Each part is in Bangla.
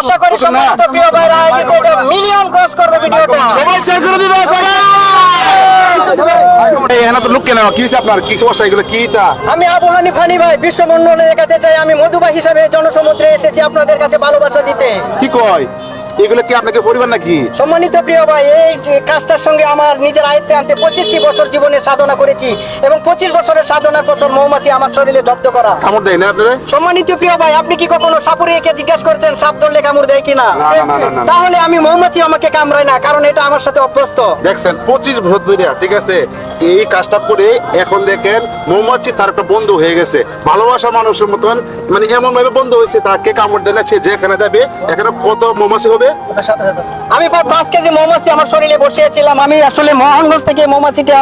আশা করি সমস্ত প্রিয় ভাইরা আয়োজিত এটা মিলিয়ন ক্রস করবে ভিডিওটা সবাই শেয়ার করে দিবেন সবাই! এখানে তো লোক কেন কি আপনার? কি সমস্যা? এগুলো কি তা আমি আবু হানি ফানি ভাই বিশ্বমন্ডলে দেখাতে চাই। আমি মধুবাই হিসাবে জনসমুদ্রে এসেছি আপনাদের কাছে ভালোবাসা দিতে। কি কয়? এগুলো কি আপনাকে পরিবার নাকি? সম্মানিত প্রিয় ভাই এই যে কাজটার সঙ্গে আমার নিজের আয়ত্তে আনতে পঁচিশটি বছর জীবনের সাধনা করেছি এবং পঁচিশ বছরের সাধনার বছর মৌমাছি আমার শরীরে জব্দ করা। কামড় দেয় না আপনারা? সম্মানিত প্রিয় ভাই আপনি কি কখনো সাপুরিয়াকে জিজ্ঞাসা করেছেন সাপ ধরলে কামড় দেয় কিনা। তাহলে আমি মৌমাছি আমাকে কামড়ায় না কারণ এটা আমার সাথে অভ্যস্ত। দেখছেন পঁচিশ বছর ধরে ঠিক আছে? এই কাজটা করে এখন দেখেন মৌমাছি তার একটা বন্ধু হয়ে গেছে। ভালোবাসা মানুষের মতন মানে এমন ভাবে বন্ধু হয়েছে তাকে কামড় দেয় না সে যেখানে যাবে এখানে কত মৌমাছি হবে? আমি প্রায় পাঁচ কেজি মৌমাছি আমার শরীরে বসিয়েছিলাম। আমি আসলে মোহনগঞ্জ থেকে মৌমাছিটা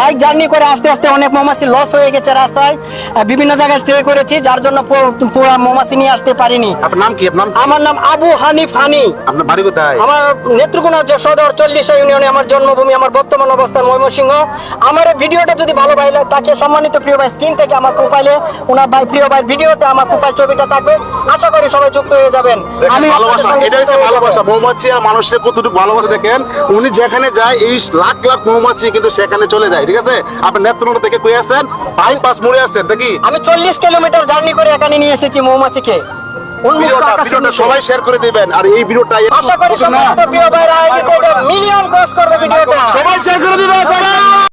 বাইক জার্নি করে আসতে আসতে অনেক মৌমাছি লস হয়ে গেছে রাস্তায়। বিভিন্ন জায়গায় স্টে করেছি যার জন্য পুরো মৌমাছি নিয়ে আসতে পারিনি। আপনার নাম কি? আপনার নাম আমার নাম আবু হানিফ হানি। আপনার বাড়ি কোথায়? আমার নেত্রকোনা যে সদর চল্লিশা ইউনিয়নে আমার জন্মভূমি আমার বর্তমান অবস্থান ময়মনসিংহ। আমার ভিডিওটা যদি ভালো ভাই লাগে, তাকে সম্মানিত প্রিয় ভাই স্ক্রিন থেকে আমার প্রোফাইলে ওনার ভাই প্রিয় ভাই ভিডিওতে আমার প্রোফাইল ছবিটা থাকবে। আশা করি সবাই যুক্ত হয়ে যাবেন। দেখেন, ভালোবাসা এটা হচ্ছে ভালোবাসা। মৌমাছি আর মানুষের কতটুকু ভালোবাসা দেখেন উনি যেখানে যায় এই লাখ লাখ মৌমাছি কিন্তু সেখানে চলে যায় ঠিক আছে? আপনি নেত্রকোনা থেকে কই আসছেন? বাইপাস মোড়ে আসছেন নাকি? আমি চল্লিশ কিলোমিটার জার্নি করে এখানে নিয়ে এসেছি মৌমাছিকে। সবাই শেয়ার করে দিবেন আর এই ভিডিওটা আশা করি আয়োজিত মিলিয়ন ক্রস করবে ভিডিওটা। সবাই শেয়ার করে দিবেন সবাই।